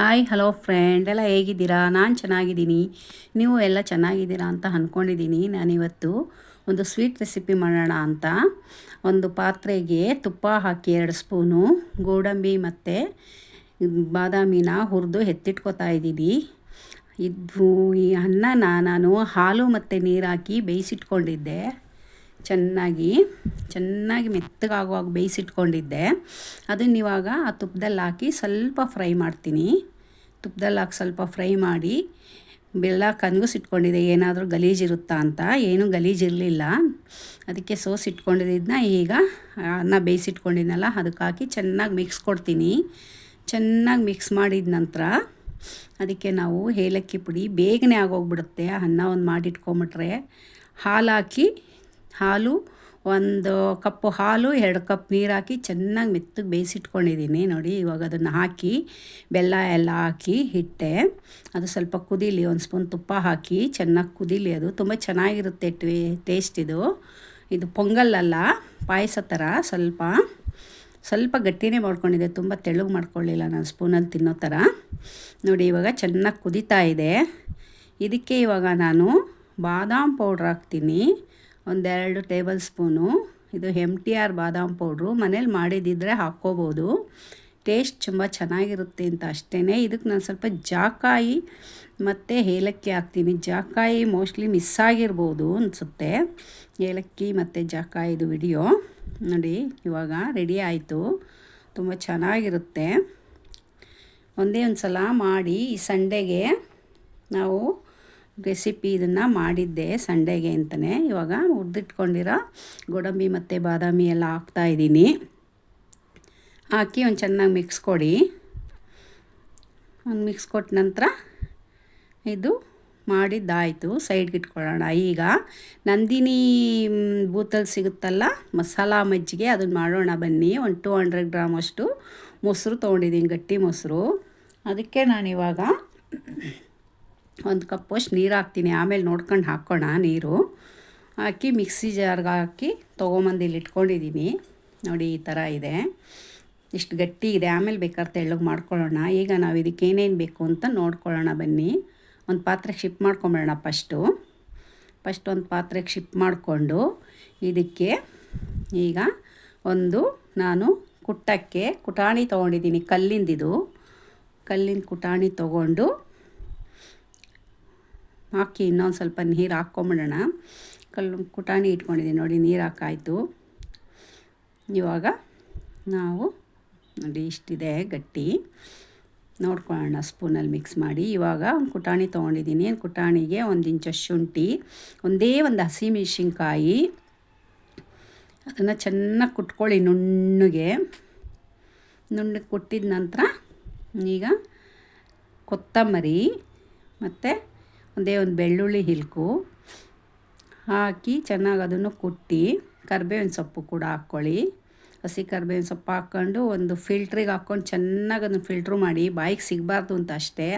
Hi hello friend ಎಲ್ಲ ಹೇಗಿದ್ದೀರಾ? ನಾನು ಚೆನ್ನಾಗಿದ್ದೀನಿ. ನೀವು ಎಲ್ಲ ಚೆನ್ನಾಗಿದ್ದೀರಾ ಅಂತ ಅಂದ್ಕೊಂಡಿದ್ದೀನಿ ನಾನಿವತ್ತು ಒಂದು ಸ್ವೀಟ್ ರೆಸಿಪಿ ಮಾಡೋಣ ಅಂತ. ಒಂದು ಪಾತ್ರೆಗೆ ತುಪ್ಪ ಹಾಕಿ ಎರಡು ಸ್ಪೂನು, ಗೋಡಂಬಿ ಮತ್ತು ಬಾದಾಮಿನ ಹುರಿದು ಎತ್ತಿಟ್ಕೊತಾ ಇದ್ದೀನಿ. ಇದು ಈ ಅನ್ನನ ನಾನು ಹಾಲು ಮತ್ತು ನೀರು ಹಾಕಿ ಬೇಯಿಸಿಟ್ಕೊಂಡಿದ್ದೆ. ಚೆನ್ನಾಗಿ ಚೆನ್ನಾಗಿ ಮೆತ್ತಗಾಗುವಾಗ ಬೇಯಿಸಿಟ್ಕೊಂಡಿದ್ದೆ. ಅದನ್ನ ಇವಾಗ ಆ ತುಪ್ಪದಲ್ಲಿ ಹಾಕಿ ಸ್ವಲ್ಪ ಫ್ರೈ ಮಾಡ್ತೀನಿ. ತುಪ್ಪದಲ್ಲಿ ಹಾಕಿ ಸ್ವಲ್ಪ ಫ್ರೈ ಮಾಡಿ, ಬೆಲ್ಲ ಕನ್ಗಿಸಿಟ್ಕೊಂಡಿದ್ದೆ ಏನಾದರೂ ಗಲೀಜಿರುತ್ತಾ ಅಂತ. ಏನೂ ಗಲೀಜಿರಲಿಲ್ಲ ಅದಕ್ಕೆ ಸೋಸಿಟ್ಕೊಂಡಿದ್ದನ್ನ ಈಗ ಅನ್ನ ಬೇಯಿಸಿಟ್ಕೊಂಡಿದ್ನಲ್ಲ, ಅದಕ್ಕೆ ಹಾಕಿ ಚೆನ್ನಾಗಿ ಮಿಕ್ಸ್ ಕೊಡ್ತೀನಿ. ಚೆನ್ನಾಗಿ ಮಿಕ್ಸ್ ಮಾಡಿದ ನಂತರ ಅದಕ್ಕೆ ನಾವು ಏಲಕ್ಕಿ ಪುಡಿ ಬೇಗನೆ ಆಗೋಗ್ಬಿಡುತ್ತೆ. ಅನ್ನ ಒಂದು ಮಾಡಿಟ್ಕೊಂಬಿಟ್ರೆ ಹಾಲು ಹಾಕಿ ಹಾಲು, ಒಂದು ಕಪ್ಪು ಹಾಲು, ಎರಡು ಕಪ್ ನೀರು ಹಾಕಿ ಚೆನ್ನಾಗಿ ಮೆತ್ತಗೆ ಬೇಯಿಸಿಟ್ಕೊಂಡಿದ್ದೀನಿ ನೋಡಿ. ಇವಾಗ ಅದನ್ನು ಹಾಕಿ, ಬೆಲ್ಲ ಎಲ್ಲ ಹಾಕಿ ಹಿಟ್ಟೆ, ಅದು ಸ್ವಲ್ಪ ಕುದೀಲಿ, ಒಂದು ಸ್ಪೂನ್ ತುಪ್ಪ ಹಾಕಿ ಚೆನ್ನಾಗಿ ಕುದೀಲಿ ಅದು. ತುಂಬ ಚೆನ್ನಾಗಿರುತ್ತೆ ಟ್ವೇ ಟೇಸ್ಟ್ ಇದು. ಇದು ಪೊಂಗಲ್ಲಲ್ಲ ಪಾಯಸ ಥರ ಸ್ವಲ್ಪ ಸ್ವಲ್ಪ ಗಟ್ಟಿನೇ ಮಾಡ್ಕೊಂಡಿದ್ದೆ ತುಂಬ ತೆಳುಗು ಮಾಡ್ಕೊಳ್ಳಿಲ್ಲ ನಾನು ಸ್ಪೂನಲ್ಲಿ ತಿನ್ನೋ ಥರ ನೋಡಿ ಇವಾಗ ಚೆನ್ನಾಗಿ ಕುದೀತಾ ಇದೆ. ಇದಕ್ಕೆ ಇವಾಗ ನಾನು ಬಾದಾಮ್ ಪೌಡ್ರ್ ಹಾಕ್ತೀನಿ. ಒಂದೆರಡು ಟೇಬಲ್ ಸ್ಪೂನು. ಇದು ಎಂ ಟಿ ಆರ್ ಬಾದಾಮ್ ಪೌಡ್ರು. ಮನೇಲಿ ಮಾಡಿದ್ದಿದ್ರೆ ಹಾಕ್ಕೋಬೋದು. ಟೇಸ್ಟ್ ತುಂಬ ಚೆನ್ನಾಗಿರುತ್ತೆ ಅಂತ ಅಷ್ಟೇ ಇದಕ್ಕೆ ನಾನು ಸ್ವಲ್ಪ ಜಾಕಾಯಿ ಮತ್ತು ಏಲಕ್ಕಿ ಹಾಕ್ತೀನಿ. ಜಾಕಾಯಿ ಮೋಸ್ಟ್ಲಿ ಮಿಸ್ ಆಗಿರ್ಬೋದು ಅನಿಸುತ್ತೆ. ಏಲಕ್ಕಿ ಮತ್ತು ಜಾಕಾಯಿದು ವಿಡಿಯೋ. ನೋಡಿ, ಇವಾಗ ರೆಡಿ ಆಯಿತು. ತುಂಬ ಚೆನ್ನಾಗಿರುತ್ತೆ. ಒಂದೇ ಒಂದು ಸಲ ಮಾಡಿ ಈ ಸಂಡೆಗೆ ನಾವು ರೆಸಿಪಿ ಇದನ್ನು ಮಾಡಿದ್ದೆ ಸಂಡೇಗೆ ಅಂತಲೇ ಇವಾಗ ಹುರಿದಿಟ್ಕೊಂಡಿರೋ ಗೋಡಂಬಿ ಮತ್ತು ಬಾದಾಮಿ ಎಲ್ಲ ಹಾಕ್ತಾಯಿದ್ದೀನಿ ಹಾಕಿ ಒಂದು ಚೆನ್ನಾಗಿ ಮಿಕ್ಸ್ ಕೊಡಿ. ಒಂದು ಮಿಕ್ಸ್ ಕೊಟ್ಟ ನಂತರ ಇದು ಮಾಡಿದ್ದಾಯಿತು. ಸೈಡ್ಗೆ ಇಟ್ಕೊಳ್ಳೋಣ. ಈಗ ನಂದಿನಿ ಬೂತಲ್ಲಿ ಸಿಗುತ್ತಲ್ಲ, ಮಸಾಲ ಮಜ್ಜಿಗೆ ಅದನ್ನು ಮಾಡೋಣ ಬನ್ನಿ. ಒಂದು ಟೂ ಹಂಡ್ರೆಡ್ ಗ್ರಾಮ್ ಅಷ್ಟು ಮೊಸರು ತೊಗೊಂಡಿದ್ದೀನಿ ಗಟ್ಟಿ ಮೊಸರು. ಅದಕ್ಕೆ ನಾನಿವಾಗ ಒಂದು ಕಪ್ಪಷ್ಟು ನೀರು ಹಾಕ್ತೀನಿ. ಆಮೇಲೆ ನೋಡ್ಕೊಂಡು ಹಾಕ್ಕೋಣ ನೀರು. ಹಾಕಿ ಮಿಕ್ಸಿ ಜಾರ್ಗೆ ಹಾಕಿ ತೊಗೊಂಬಂದು ಇಲ್ಲಿ ಇಟ್ಕೊಂಡಿದ್ದೀನಿ. ನೋಡಿ, ಈ ಥರ ಇದೆ. ಇಷ್ಟು ಗಟ್ಟಿ ಇದೆ. ಆಮೇಲೆ ಬೇಕಾದ್ರೆ ತೆಳ್ಳಗೆ ಮಾಡ್ಕೊಳ್ಳೋಣ. ಈಗ ನಾವು ಇದಕ್ಕೆ ಏನೇನು ಬೇಕು ಅಂತ ನೋಡ್ಕೊಳ್ಳೋಣ ಬನ್ನಿ. ಒಂದು ಪಾತ್ರೆಗೆ ಶಿಪ್ ಮಾಡ್ಕೊಂಬಿಡೋಣ ಫಸ್ಟು. ಫಸ್ಟ್ ಒಂದು ಪಾತ್ರೆಗೆ ಶಿಪ್ ಮಾಡಿಕೊಂಡು ಇದಕ್ಕೆ ಈಗ ಒಂದು ನಾನು ಕುಟ್ಟಕ್ಕೆ ಕುಟಾಣಿ ತೊಗೊಂಡಿದ್ದೀನಿ ಕಲ್ಲಿಂದಿದು. ಕಲ್ಲಿನ ಕುಟಾಣಿ ತೊಗೊಂಡು ಹಾಕಿ ಇನ್ನೊಂದು ಸ್ವಲ್ಪ ನೀರು ಹಾಕ್ಕೊಂಬಿಡೋಣ. ಕಲ್ಲು ಕುಟಾಣಿ ಇಟ್ಕೊಂಡಿದ್ದೀನಿ ನೋಡಿ, ನೀರು ಹಾಕಾಯಿತು. ಇವಾಗ ನಾವು ನೋಡಿ, ಇಷ್ಟಿದೆ ಗಟ್ಟಿ. ನೋಡ್ಕೊಳ್ಳೋಣ, ಸ್ಪೂನಲ್ಲಿ ಮಿಕ್ಸ್ ಮಾಡಿ. ಇವಾಗ ಒಂದು ಕುಟಾಣಿ ತೊಗೊಂಡಿದ್ದೀನಿ. ಕುಟಾಣಿಗೆ ಒಂದು ಇಂಚು ಶುಂಠಿ, ಒಂದೇ ಒಂದು ಹಸಿಮೆಣ್ಸಿನ್ಕಾಯಿ. ಅದನ್ನು ಚೆನ್ನಾಗಿ ಕುಟ್ಕೊಳ್ಳಿ ನುಣ್ಣಗೆ. ನುಣ್ಣಗೆ ಕುಟ್ಟಿದ ನಂತರ ಈಗ ಕೊತ್ತಂಬರಿ ಮತ್ತು ಒಂದೇ ಒಂದು ಬೆಳ್ಳುಳ್ಳಿ ಹಿಲ್ಕು ಹಾಕಿ ಚೆನ್ನಾಗಿ ಅದನ್ನು ಕುಟ್ಟಿ, ಕರ್ಬೇವಿನ ಸೊಪ್ಪು ಕೂಡ ಹಾಕ್ಕೊಳ್ಳಿ. ಹಸಿ ಕರ್ಬೇವಿನ ಸೊಪ್ಪು ಹಾಕ್ಕೊಂಡು ಒಂದು ಫಿಲ್ಟ್ರಿಗೆ ಹಾಕ್ಕೊಂಡು ಚೆನ್ನಾಗಿ ಅದನ್ನು ಫಿಲ್ಟ್ರು ಮಾಡಿ, ಬಾಯಿಗೆ ಸಿಗಬಾರ್ದು ಅಂತ ಅಷ್ಟೇ.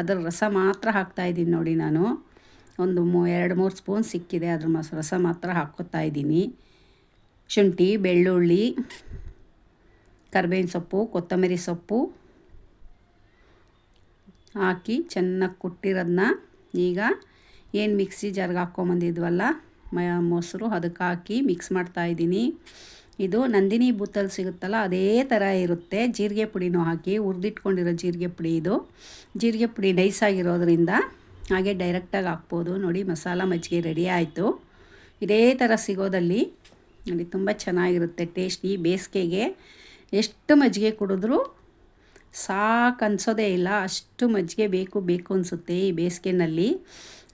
ಅದರ ರಸ ಮಾತ್ರ ಹಾಕ್ತಾಯಿದ್ದೀನಿ ನೋಡಿ ನಾನು. ಒಂದು ಮೂ, ಎರಡು, ಮೂರು ಸ್ಪೂನ್ ಸಿಕ್ಕಿದೆ, ಅದ್ರ ಮಸ್, ರಸ ಮಾತ್ರ ಹಾಕ್ಕೊತಾ ಇದ್ದೀನಿ. ಶುಂಠಿ, ಬೆಳ್ಳುಳ್ಳಿ, ಕರ್ಬೇವಿನ ಸೊಪ್ಪು, ಕೊತ್ತಂಬರಿ ಸೊಪ್ಪು ಹಾಕಿ ಚೆನ್ನಾಗಿ ಕುಟ್ಟಿರೋದನ್ನ ಈಗ ಏನು ಮಿಕ್ಸಿ ಜಾರ್ಗೆ ಹಾಕ್ಕೊಂಬಂದಿದ್ವಲ್ಲ, ಮ, ಮೊಸರು ಅದಕ್ಕೆ ಹಾಕಿ ಮಿಕ್ಸ್ ಮಾಡ್ತಾಯಿದ್ದೀನಿ ಇದು ನಂದಿನಿ ಬೂತಲ್ಲಿ ಸಿಗುತ್ತಲ್ಲ, ಅದೇ ಥರ ಇರುತ್ತೆ. ಜೀರಿಗೆ ಪುಡಿನೂ ಹಾಕಿ ಹುರಿದಿಟ್ಕೊಂಡಿರೋ ಜೀರಿಗೆ ಪುಡಿ ಇದು. ಜೀರಿಗೆ ಪುಡಿ ನೈಸಾಗಿರೋದ್ರಿಂದ ಹಾಗೆ ಡೈರೆಕ್ಟಾಗಿ ಹಾಕ್ಬೋದು. ನೋಡಿ, ಮಸಾಲ ಮಜ್ಜಿಗೆ ರೆಡಿ ಆಯಿತು. ಇದೇ ಥರ ಸಿಗೋದಲ್ಲಿ ನೋಡಿ, ತುಂಬ ಚೆನ್ನಾಗಿರುತ್ತೆ ಟೇಸ್ಟಿ ಬೇಸಿಗೆಗೆ. ಎಷ್ಟು ಮಜ್ಜಿಗೆ ಕುಡಿದ್ರೂ ಸಾಕು ಅನ್ಸೋದೇ ಇಲ್ಲ. ಅಷ್ಟು ಮಜ್ಜಿಗೆ ಬೇಕು ಬೇಕು ಅನಿಸುತ್ತೆ ಈ ಬೇಸಿಗೆನಲ್ಲಿ.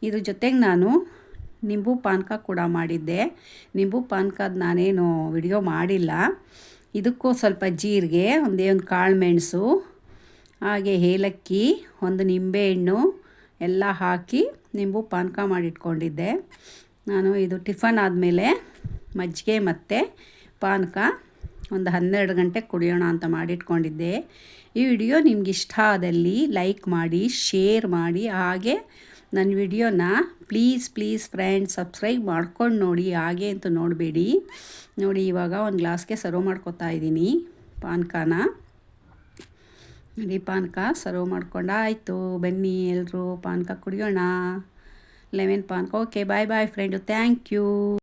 ಇದ್ರ ಜೊತೆಗೆ ನಾನು ನಿಂಬು ಪಾನಕ ಕೂಡ ಮಾಡಿದ್ದೆ. ನಿಂಬು ಪಾನಕದ ನಾನೇನು ವಿಡಿಯೋ ಮಾಡಿಲ್ಲ. ಇದಕ್ಕೂ ಸ್ವಲ್ಪ ಜೀರಿಗೆ, ಒಂದೇ ಒಂದು ಕಾಳು ಮೆಣಸು, ಹಾಗೆ ಏಲಕ್ಕಿ, ಒಂದು ನಿಂಬೆಹಣ್ಣು ಎಲ್ಲ ಹಾಕಿ ನಿಂಬು ಪಾನಕ ಮಾಡಿಟ್ಕೊಂಡಿದ್ದೆ. ನಾನು ಇದು ಟಿಫನ್ ಆದಮೇಲೆ ಮಜ್ಜಿಗೆ ಮತ್ತು ಪಾನಕ ಒಂದು ಹನ್ನೆರಡು ಗಂಟೆ ಕುಡಿಯೋಣ ಅಂತ ಮಾಡಿಟ್ಕೊಂಡಿದ್ದೆ. ಈ ವಿಡಿಯೋ ನಿಮ್ಗೆ ಇಷ್ಟ ಆದಲ್ಲಿ ಲೈಕ್ ಮಾಡಿ, ಶೇರ್ ಮಾಡಿ, ಹಾಗೆ ನನ್ನ ವಿಡಿಯೋನ ಪ್ಲೀಸ್ ಪ್ಲೀಸ್ ಫ್ರೆಂಡ್ಸ್ ಸಬ್ಸ್ಕ್ರೈಬ್ ಮಾಡ್ಕೊಂಡು ನೋಡಿ, ಹಾಗೆ ಅಂತ ನೋಡಬೇಡಿ. ನೋಡಿ, ಇವಾಗ ಒಂದು ಗ್ಲಾಸ್ಗೆ ಸರ್ವ್ ಮಾಡ್ಕೊತಾ ಇದ್ದೀನಿ ಪಾನ್ಕಾನ. ನೋಡಿ, ಪಾನಕ ಸರ್ವ್ ಮಾಡ್ಕೊಂಡು ಆಯಿತು. ಬನ್ನಿ ಎಲ್ಲರೂ ಪಾನಕ ಕುಡಿಯೋಣ. ಲೆಮನ್ ಪಾನಕ. Okay bye bye friend thank you